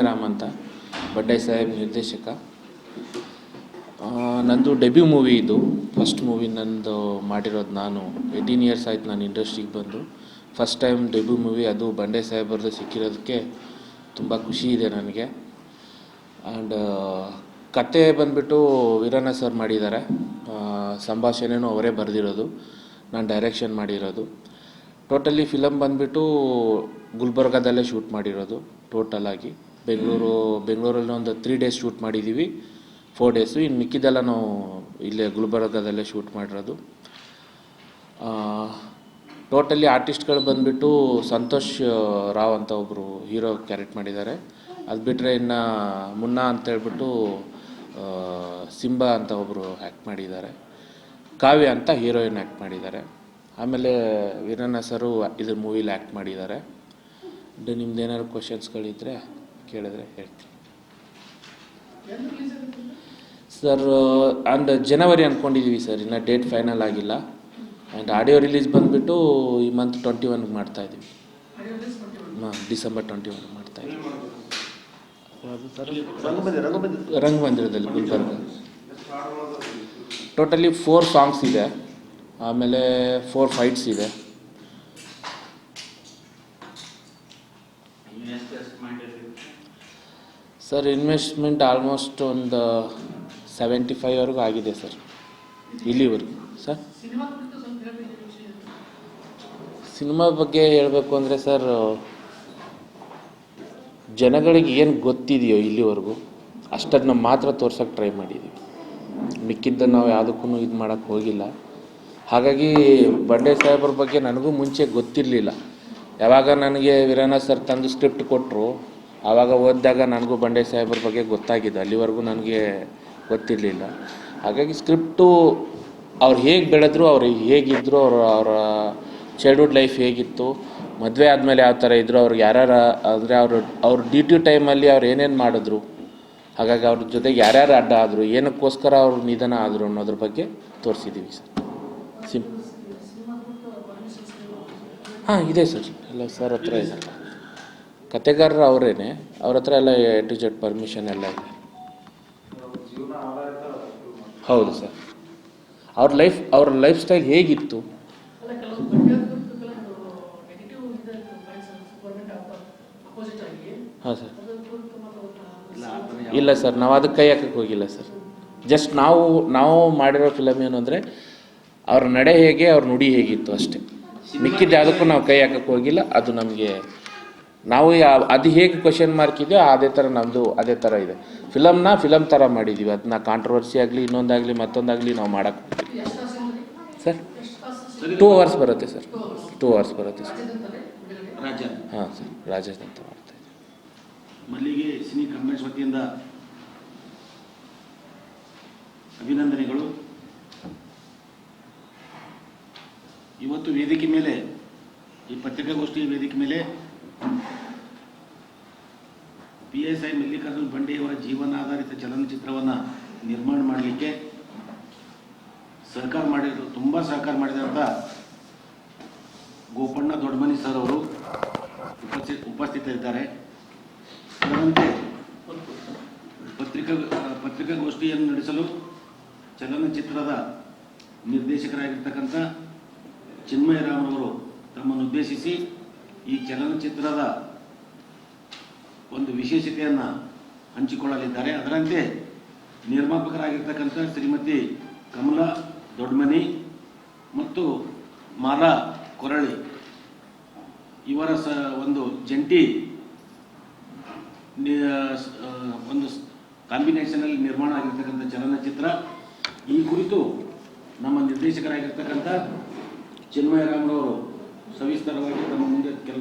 ಚಿನ್ಮಯರಾಮ್ ಅಂತ ಬಡ್ಡೆ ಸಾಹೇಬ್ ನಿರ್ದೇಶಕ. ನಂದು ಡೆಬ್ಯೂ ಮೂವಿ ಇದು. ಫಸ್ಟ್ ಮೂವಿ ನಂದು ಮಾಡಿರೋದು ನಾನು ಏಯ್ಟೀನ್ ಇಯರ್ಸ್ ಆಯ್ತು ನಾನು ಇಂಡಸ್ಟ್ರಿಗೆ ಬಂದು. ಫಸ್ಟ್ ಟೈಮ್ ಡೆಬ್ಯೂ ಮೂವಿ ಅದು ಬಂಡೆ ಸಾಹೇಬ್ರದ್ದು ಸಿಕ್ಕಿರೋದಕ್ಕೆ ತುಂಬ ಖುಷಿ ಇದೆ ನನಗೆ. ಆ್ಯಂಡ್ ಕತೆ ಬಂದುಬಿಟ್ಟು ವೀರಣ್ಣ ಸರ್ ಮಾಡಿದ್ದಾರೆ. ಸಂಭಾಷಣೆನೂ ಅವರೇ ಬರೆದಿರೋದು. ನಾನು ಡೈರೆಕ್ಷನ್ ಮಾಡಿರೋದು. ಟೋಟಲಿ ಫಿಲಮ್ ಬಂದುಬಿಟ್ಟು ಗುಲ್ಬರ್ಗಾದಲ್ಲೇ ಶೂಟ್ ಮಾಡಿರೋದು ಟೋಟಲಾಗಿ ಬೆಂಗಳೂರು, ಬೆಂಗಳೂರಲ್ಲಿ ಒಂದು ತ್ರೀ ಡೇಸ್ ಶೂಟ್ ಮಾಡಿದ್ದೀವಿ ಫೋರ್ ಡೇಸು ಇನ್ನು ಮಿಕ್ಕಿದೆಲ್ಲ ನಾವು ಇಲ್ಲೇ ಗುಲ್ಬರ್ಗದಲ್ಲೇ ಶೂಟ್ ಮಾಡಿರೋದು. ಟೋಟಲಿ ಆರ್ಟಿಸ್ಟ್ಗಳು ಬಂದುಬಿಟ್ಟು ಸಂತೋಷ್ ರಾವ್ ಅಂತ ಒಬ್ಬರು ಹೀರೋ ಕ್ಯಾರೆಕ್ಟ್ ಮಾಡಿದ್ದಾರೆ. ಅದು ಬಿಟ್ಟರೆ ಇನ್ನು ಮುನ್ನಾ ಅಂತ ಹೇಳ್ಬಿಟ್ಟು ಸಿಂಬಾ ಅಂತ ಒಬ್ಬರು ಆ್ಯಕ್ಟ್ ಮಾಡಿದ್ದಾರೆ. ಕಾವ್ಯ ಅಂತ ಹೀರೋಯಿನ್ ಆ್ಯಕ್ಟ್ ಮಾಡಿದ್ದಾರೆ. ಆಮೇಲೆ ವೀರಣ್ಣ ಸರು ಇದ್ರ ಮೂವಿಲಿ ಆ್ಯಕ್ಟ್ ಮಾಡಿದ್ದಾರೆ. ನಿಮ್ದು ಏನಾದ್ರು ಕ್ವಶನ್ಸ್ಗಳಿದ್ದರೆ ಕೇಳಿದ್ರೆ ಹೇಳ್ತೀನಿ. ಸರ್? ಆ್ಯಂಡ್ ಜನವರಿ ಅಂದ್ಕೊಂಡಿದ್ದೀವಿ ಸರ್ ಇನ್ನು ಡೇಟ್ ಫೈನಲ್ ಆಗಿಲ್ಲ. ಆ್ಯಂಡ್ ಆಡಿಯೋ ರಿಲೀಸ್ ಬಂದುಬಿಟ್ಟು ಈ ಮಂತ್ ಟ್ವೆಂಟಿ ಒನ್ಗೆ ಮಾಡ್ತಾ ಇದ್ದೀವಿ ಹಾಂ ಡಿಸೆಂಬರ್ ಟ್ವೆಂಟಿ ಒನ್ ಮಾಡ್ತಾ ಇದ್ದೀವಿ ರಂಗ್ ಸರ್ ರಂಗಮಂದಿರದಲ್ಲಿ ಗುಲ್ಬರ್ಗ. ಟೋಟಲಿ ಫೋರ್ ಸಾಂಗ್ಸ್ ಇದೆ. ಆಮೇಲೆ ಫೋರ್ ಫೈಟ್ಸ್ ಇದೆ. ಸರ್ ಇನ್ವೆಸ್ಟ್ಮೆಂಟ್ ಆಲ್ಮೋಸ್ಟ್ ಒಂದು ಸೆವೆಂಟಿ ಫೈವ್ವರೆಗೂ ಆಗಿದೆ ಸರ್ ಇಲ್ಲಿವರೆಗೂ. ಸರ್? ಸಿನಿಮಾ ಬಗ್ಗೆ ಹೇಳಬೇಕು ಅಂದರೆ ಸರ್ ಜನಗಳಿಗೆ ಏನು ಗೊತ್ತಿದೆಯೋ ಇಲ್ಲಿವರೆಗೂ ಅಷ್ಟನ್ನು ಮಾತ್ರ ತೋರ್ಸೋಕ್ಕೆ ಟ್ರೈ ಮಾಡಿದ್ದೀವಿ ಮಿಕ್ಕಿದ್ದ ನಾವು ಯಾವುದಕ್ಕೂ ಇದು ಮಾಡೋಕ್ಕೆ ಹೋಗಿಲ್ಲ. ಹಾಗಾಗಿ ಬಂಡೆ ಸಾಹೇಬ್ರ ಬಗ್ಗೆ ನನಗೂ ಮುಂಚೆ ಗೊತ್ತಿರಲಿಲ್ಲ. ಯಾವಾಗ ನನಗೆ ವೀರಣ್ಣ ಸರ್ ತಂದು ಸ್ಕ್ರಿಪ್ಟ್ ಕೊಟ್ಟರು ಆವಾಗ ಓದಿದಾಗ ನನಗೂ ಬಂಡೆ ಸಾಹೇಬ್ರ ಬಗ್ಗೆ ಗೊತ್ತಾಗಿದ್ದು ಅಲ್ಲಿವರೆಗೂ ನನಗೆ ಗೊತ್ತಿರಲಿಲ್ಲ. ಹಾಗಾಗಿ ಸ್ಕ್ರಿಪ್ಟು ಅವ್ರು ಹೇಗೆ ಬೆಳೆದ್ರು ಅವ್ರು ಹೇಗಿದ್ದರು ಅವರು ಅವರ ಚೈಲ್ಡ್ಹುಡ್ ಲೈಫ್ ಹೇಗಿತ್ತು ಮದುವೆ ಆದಮೇಲೆ ಯಾವ ಥರ ಇದ್ದರು ಅವ್ರಿಗೆ ಯಾರ್ಯಾರ ಅಂದರೆ ಅವರು ಅವ್ರ ಡ್ಯೂಟಿ ಟೈಮಲ್ಲಿ ಅವ್ರು ಏನೇನು ಮಾಡಿದ್ರು ಹಾಗಾಗಿ ಅವ್ರ ಜೊತೆಗೆ ಯಾರ್ಯಾರು ಅಡ್ಡ ಆದರು ಏನಕ್ಕೋಸ್ಕರ ಅವ್ರ ನಿಧನ ಆದರು ಅನ್ನೋದ್ರ ಬಗ್ಗೆ ತೋರಿಸಿದ್ದೀವಿ ಸರ್. ಸಿಂಪ್ ಹಾಂ ಇದೆ ಸರ್. ಎಲ್ಲ ಸರ್ ಹತ್ರ ಇದೆ. ಕತೆಗಾರರು ಅವರೇನೆ. ಅವ್ರ ಹತ್ರ ಎಲ್ಲ ಎ ಟು ಜೆಡ್ ಪರ್ಮಿಷನ್ ಎಲ್ಲ ಇದೆ. ಹೌದು ಸರ್. ಅವ್ರ ಲೈಫ್ ಅವ್ರ ಲೈಫ್ ಸ್ಟೈಲ್ ಹೇಗಿತ್ತು? ಹಾಂ ಸರ್. ಇಲ್ಲ ಸರ್. ನಾವು ಅದಕ್ಕೆ ಕೈ ಹಾಕಕ್ಕೆ ಹೋಗಿಲ್ಲ ಸರ್. ಜಸ್ಟ್ ನಾವು ನಾವು ಮಾಡಿರೋ ಫಿಲಮ್ ಏನು ಅಂದರೆ ಅವ್ರ ನಡೆ ಹೇಗೆ ಅವ್ರ ನುಡಿ ಹೇಗಿತ್ತು ಅಷ್ಟೇ. ಮಿಕ್ಕಿದ್ದು ಯಾವುದಕ್ಕೂ ನಾವು ಕೈ ಹಾಕಕ್ಕೆ ಹೋಗಿಲ್ಲ. ಅದು ನಮಗೆ ನಾವು ಅದು ಹೇಗೆ ಕ್ವಶನ್ ಮಾರ್ಕ್ ಇದೆಯೋ ಅದೇ ಥರ ನಮ್ಮದು ಅದೇ ಥರ ಇದೆ. ಫಿಲಮ್ನ ಫಿಲಮ್ ಥರ ಮಾಡಿದ್ದೀವಿ ಅದನ್ನ ಕಾಂಟ್ರವರ್ಸಿ ಆಗಲಿ ಇನ್ನೊಂದಾಗಲಿ ಮತ್ತೊಂದಾಗಲಿ ನಾವು ಮಾಡೋಕ್ಕೆ ಸರ್ ಟೂ ಅವರ್ಸ್ ಬರುತ್ತೆ ಸರ್ ಟೂ ಅವರ್ಸ್ ಬರುತ್ತೆ ಸರ್ ಹಾಂ ಸರ್ ರಾಜೇಶ್ ಅಂತ ಮಾಡ್ತಾ ಇದ್ದೀವಿ ವತಿಯಿಂದ ಅಭಿನಂದನೆಗಳು. ಇವತ್ತು ವೇದಿಕೆ ಮೇಲೆ ಈ ಪತ್ರಿಕಾಗೋಷ್ಠಿ ವೇದಿಕೆ ಮೇಲೆ ಪಿ ಎಸ್ ಐ ಮಲ್ಲಿಕಾರ್ಜುನ್ ಬಂಡೆಯವರ ಜೀವನ ಆಧಾರಿತ ಚಲನಚಿತ್ರವನ್ನು ನಿರ್ಮಾಣ ಮಾಡಲಿಕ್ಕೆ ಸಹಕಾರ ಮಾಡಿದ್ರು ತುಂಬ ಸಹಕಾರ ಮಾಡಿದಂಥ ಗೋಪಣ್ಣ ದೊಡ್ಡಮನಿ ಸರ್ ಅವರು ಉಪಸ್ಥಿ, ಉಪಸ್ಥಿತರಿದ್ದಾರೆ. ಅದರಂತೆ ಪತ್ರಿಕಾ, ಪತ್ರಿಕಾಗೋಷ್ಠಿಯನ್ನು ನಡೆಸಲು ಚಲನಚಿತ್ರದ ನಿರ್ದೇಶಕರಾಗಿರ್ತಕ್ಕಂಥ ಚಿನ್ಮಯರಾಮ್ರವರು ತಮ್ಮನ್ನು ಉದ್ದೇಶಿಸಿ ಈ ಚಲನಚಿತ್ರದ ಒಂದು ವಿಶೇಷತೆಯನ್ನು ಹಂಚಿಕೊಳ್ಳಲಿದ್ದಾರೆ. ಅದರಂತೆ ನಿರ್ಮಾಪಕರಾಗಿರ್ತಕ್ಕಂಥ ಶ್ರೀಮತಿ ಕಮಲಾ ದೊಡ್ಮನಿ ಮತ್ತು ಮಾಲಾ ಕೊರಳಿ ಇವರ ಸ ಒಂದು ಜಂಟಿ ಒಂದು ಕಾಂಬಿನೇಷನಲ್ಲಿ ನಿರ್ಮಾಣ ಆಗಿರ್ತಕ್ಕಂಥ ಚಲನಚಿತ್ರ. ಈ ಕುರಿತು ನಮ್ಮ ನಿರ್ದೇಶಕರಾಗಿರ್ತಕ್ಕಂಥ ಚಿನ್ಮಯರಾಮ್ರವರು ಸವಿಸ್ತಾರವಾಗಿ ತಮ್ಮ ಮುಂದೆ ಕೆಲವು